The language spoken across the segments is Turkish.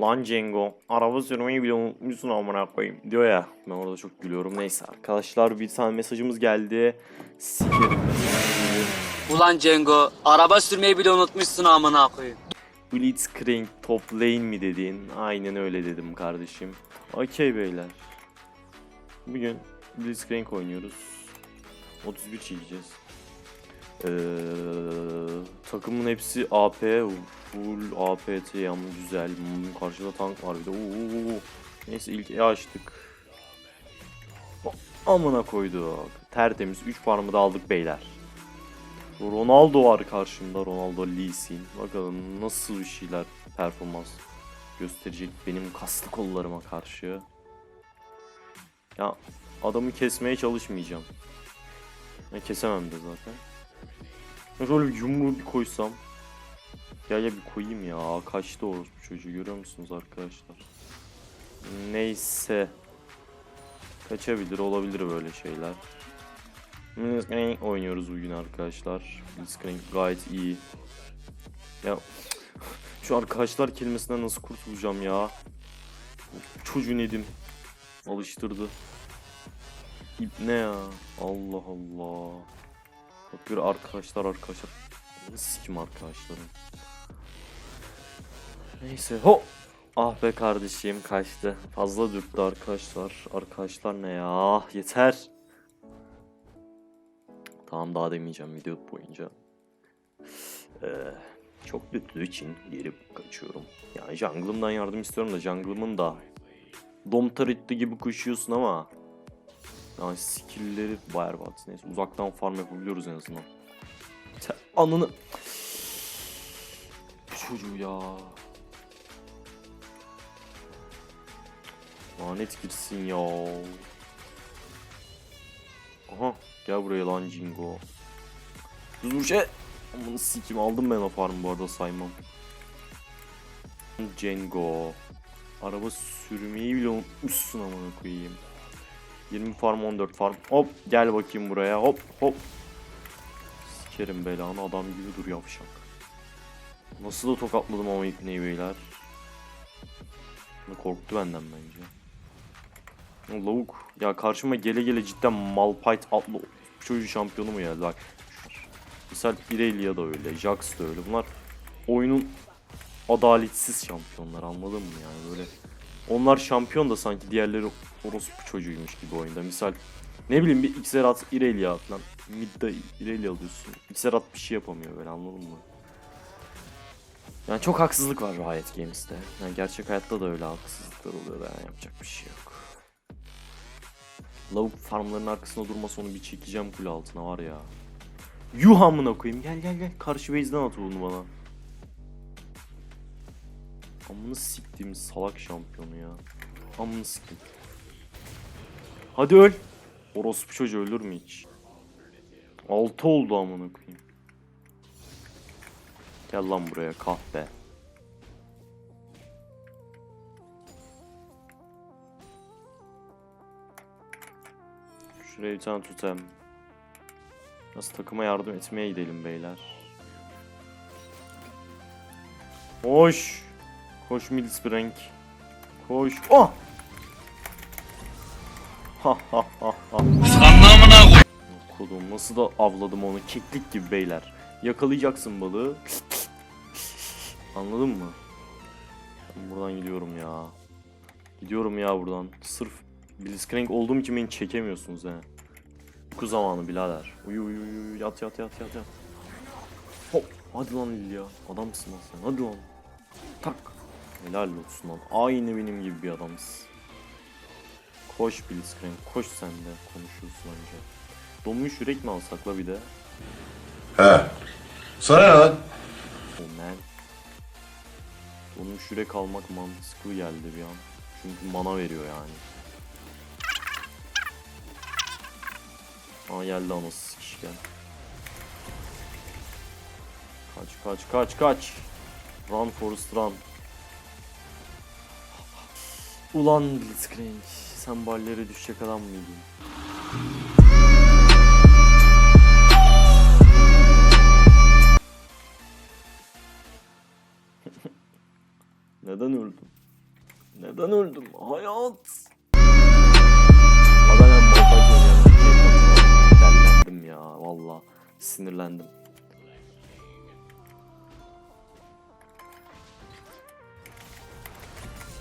Lan Cengo araba sürmeyi bile unutmuşsun amına koyayım diyor ya. Ben orada çok gülüyorum. Neyse arkadaşlar bir tane mesajımız geldi. Sikerim. Ulan Cengo, araba sürmeyi bile unutmuşsun amına koyayım. Blitzcrank top lane mi dedin? Aynen öyle dedim kardeşim. Okey beyler. Bugün Blitzcrank oynuyoruz. 31 çekeceğiz. Ee, takımın hepsi AP, full APT ama güzel. Hmm, karşıda tank var bir de. Oo. Neyse ilk E açtık. Amına koyduk. Tertemiz 3 farmı da aldık beyler. Ronaldo var karşımda. Ronaldo Lee Sin. Bakalım nasıl bir şeyler performans gösterecek benim kaslı kollarıma karşı. Ya adamı kesmeye çalışmayacağım. Ya kesemem de zaten. Şöyle bir yumruğu bir koysam. Ya ya bir koyayım ya. Kaçtı orospu çocuğu görüyor musunuz arkadaşlar? Neyse. Kaçabilir olabilir böyle şeyler. Blitzcrank oynuyoruz bugün arkadaşlar. Blitzcrank gayet iyi. Ya şu arkadaşlar kelimesinden nasıl kurtulacağım ya? Çocuğun edim. Alıştırdı. İp ne ya? Allah Allah. Bak bir arkadaşlar arkadaşlar. Sikim arkadaşlarım. Neyse. Ho! Ah be kardeşim kaçtı. Fazla dürttü arkadaşlar. Arkadaşlar ne ya? Yeter. Tamam daha demeyeceğim video boyunca. Ee, çok lütlü için geri kaçıyorum. Yani jungle'ımdan yardım istiyorum da jungle'ımın da Domtarit'te gibi koşuyorsun ama yani skill'leri bayağı berbat. Neyse uzaktan farm yapabiliyoruz en azından. Sen anını çocuğu ya. Lanet girsin ya. Aha gel buraya lan Jingo. Düz vuruş e. Amını sikim aldım ben o farmı bu arada saymam. Cengo. Araba sürmeyi bile unutmuşsun amına koyayım. 20 farm 14 farm. Hop gel bakayım buraya hop hop. Sikerim belanı adam gibi dur yavşak. Nasıl da tokatladım ama ipneyi beyler. Korktu benden bence. Lavuk ya karşıma gele gele cidden Malphite adlı çocuğu şampiyonu mu geldi bak. Misal Irelia da öyle, Jax da öyle. Bunlar oyunun adaletsiz şampiyonlar anladın mı yani böyle. Onlar şampiyon da sanki diğerleri orospu çocuğuymuş gibi oyunda. Misal ne bileyim bir Xerath Irelia falan. Mid'de Irelia alıyorsun. Xerath bir şey yapamıyor böyle anladın mı? Yani çok haksızlık var Riot Games'te. Yani gerçek hayatta da öyle haksızlıklar oluyor da yani yapacak bir şey yok. Lavuk farmların arkasında durmasa onu bir çekeceğim kule altına var ya. Yuh amına koyayım gel gel gel karşı base'den at bunu bana. Amını siktiğim salak şampiyonu ya. Amını siktim. Hadi öl. Orospu çocuğu ölür mü hiç? 6 oldu amına koyayım. Gel lan buraya kahpe. Şuraya bir tane tutem. Nasıl takıma yardım etmeye gidelim beyler. Koş. Koş Milsbrink. Koş. Oh! Ha ha ha ha. Kodum nasıl da avladım onu keklik gibi beyler. Yakalayacaksın balığı. Anladın mı? Ben buradan gidiyorum ya. Gidiyorum ya buradan. Sırf Blitzcrank olduğum için beni çekemiyorsunuz he. Uyku zamanı birader. Uyu uyu uyu yat yat yat yat yat. Hop hadi lan Lilia. Adamsın lan sen hadi lan. Tak. Helal olsun lan. Aynı benim gibi bir adamsın. Koş Blitzcrank koş sen de konuşuyorsun anca. Donmuş yürek mi alsak la bir de? He. Sana ne lan? Oh man. Donmuş yürek almak mantıklı geldi bir an. Çünkü mana veriyor yani. Aa geldi anası sikişken. Kaç kaç kaç kaç. Run Forest run. Ulan Blitzcrank sen ballere düşecek adam mıydın? Neden öldün? Neden öldüm? Hayat. Valla. Sinirlendim.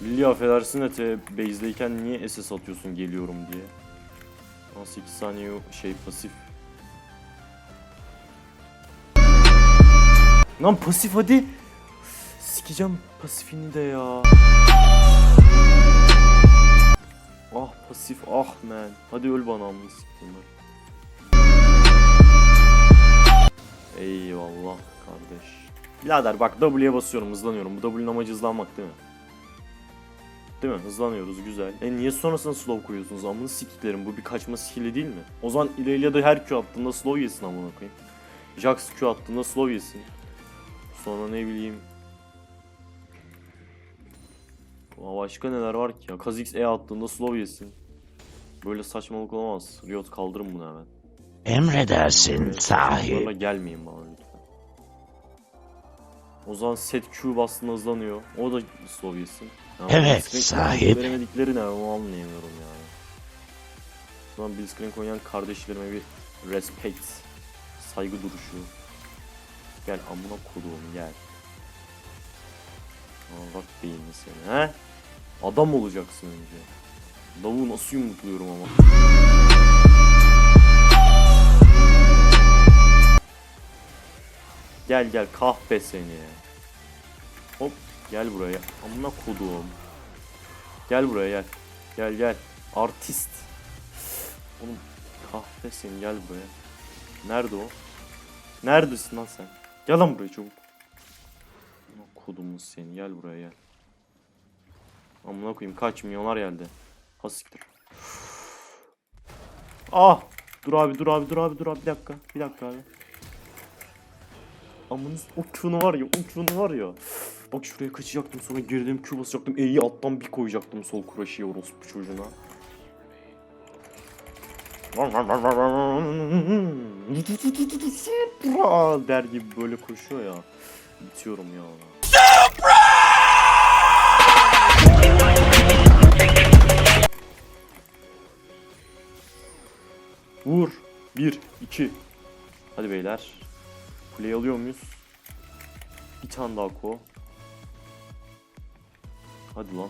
Lili affedersin de te base'deyken niye SS atıyorsun geliyorum diye. 18 saniye şey pasif. Lan pasif hadi. Sikeceğim pasifini de ya. Ah pasif ah man. Hadi öl bana amına siktimler. Eyvallah kardeş. Birader bak W'ye basıyorum hızlanıyorum. Bu W'nin amacı hızlanmak değil mi? Değil mi? Hızlanıyoruz güzel. E niye sonrasında slow koyuyorsunuz amına siktiklerim? Bu bir kaçma skill'i değil mi? O zaman Irelia her Q attığında slow yesin amına koyayım. Jax Q attığında slow yesin. Sonra ne bileyim. Aa, başka neler var ki ya? Kha'Zix E attığında slow yesin. Böyle saçmalık olamaz. Riot kaldırın bunu hemen. Emredersin sahip. saçmalıklarla gelmeyin bana. O zaman set Q bastığında hızlanıyor. O da slow yesin. Ya Evet, Blitzcrank sahip. Veremedikleri ne onu anlayamıyorum yani. O zaman Blitzcrank oynayan kardeşlerime bir respect. Saygı duruşu. Gel amına koduğum gel. Aa, bak beyinli seni he. Adam olacaksın önce. Lavuğu nasıl yumrukluyorum ama. Gel gel kahpe seni. Gel buraya. Amına koduğum. Gel buraya gel. Gel gel. Artist. Oğlum kahpe seni gel buraya. Nerede o? Neredesin lan sen? Gel lan buraya çabuk. Amına kodumuz seni gel buraya gel. Amına koyayım kaç milyonlar geldi. Ha siktir. Ah! Dur abi dur abi dur abi dur abi bir dakika. Bir dakika abi. Amınız Q'nu var ya Q'nu var ya. Bak şuraya kaçacaktım sonra gerilim Q basacaktım. E'yi alttan bir koyacaktım sol kuraşıya orospu çocuğuna. Supra der gibi böyle koşuyor ya. Bitiyorum ya ona. Vur. Bir, iki. Hadi beyler. Kuleyi alıyor muyuz? Bir tane daha ko. Hadi lan.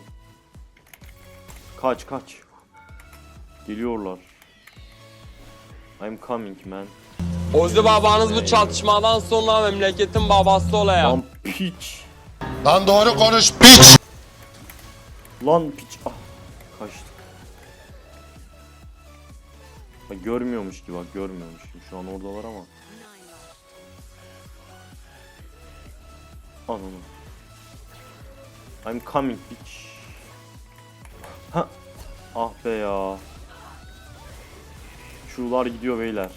Kaç kaç. Geliyorlar. I'm coming man. Ozi babanız bu çatışmadan sonra memleketin babası olaya. Lan piç. Lan doğru konuş piç. Lan piç. Ah. Kaçtık. Bak görmüyormuş gibi bak görmüyormuş gibi. Şu an oradalar ama. Ananı. I'm coming bitch. Ha. Ah be ya. Şular gidiyor beyler.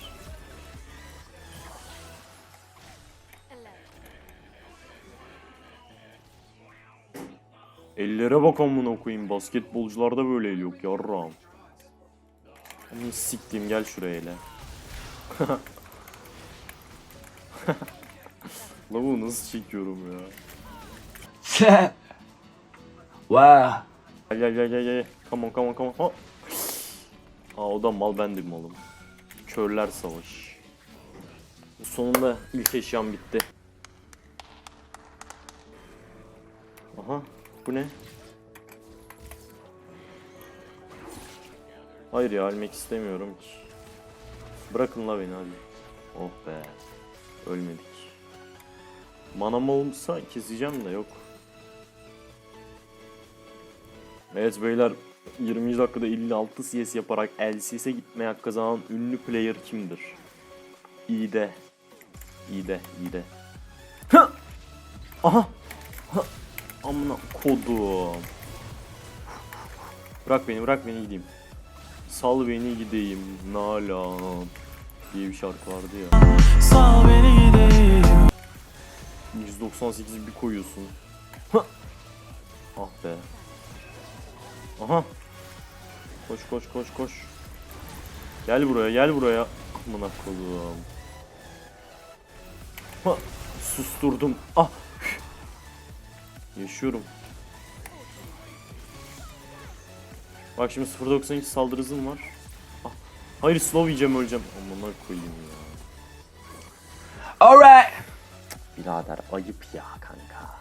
Ellere bak amına koyayım. Basketbolcularda böyle el yok yarram. Onu siktiğim gel şuraya hele. Lavuğu nasıl çekiyorum ya. Wow. Gel gel gel gel gel. Come on come on come on. Aa o da mal ben de malım. Körler savaş. Sonunda ilk eşyam bitti. Aha bu ne? Hayır ya ölmek istemiyorum ki. Bırakın la beni hadi. Oh be. Ölmedik. Manam olsa keseceğim de yok. Evet beyler 20 dakikada 56 CS yaparak LCS'e gitmeye hak kazanan ünlü player kimdir? İyi de. İyi de, iyi de. Hı! Aha! Ha! Amına kodum. Bırak beni, bırak beni gideyim. Sal beni gideyim. Nalan diye bir şarkı vardı ya. Sal beni gideyim 198 bir koyuyorsun. Hah! Ah be. Aha. Koş koş koş koş. Gel buraya gel buraya. Amına koyduğum. Ha, susturdum. Ah. Yaşıyorum. Bak şimdi 0.92 saldırı hızım var. Ah, Hayır slow yiyeceğim öleceğim. Amına koyayım ya. Alright. Birader ayıp ya kanka.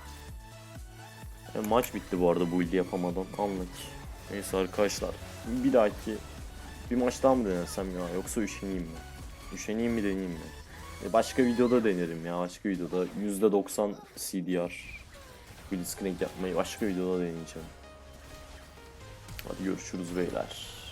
E, maç bitti bu arada bu ildi yapamadan. Anlık. Neyse arkadaşlar. Bir dahaki bir maç mı denesem ya yoksa üşeneyim mi? Üşeneyim mi deneyeyim mi? E, başka videoda denerim ya başka videoda %90 CDR Blitzcrank yapmayı başka videoda deneyeceğim. Hadi görüşürüz beyler.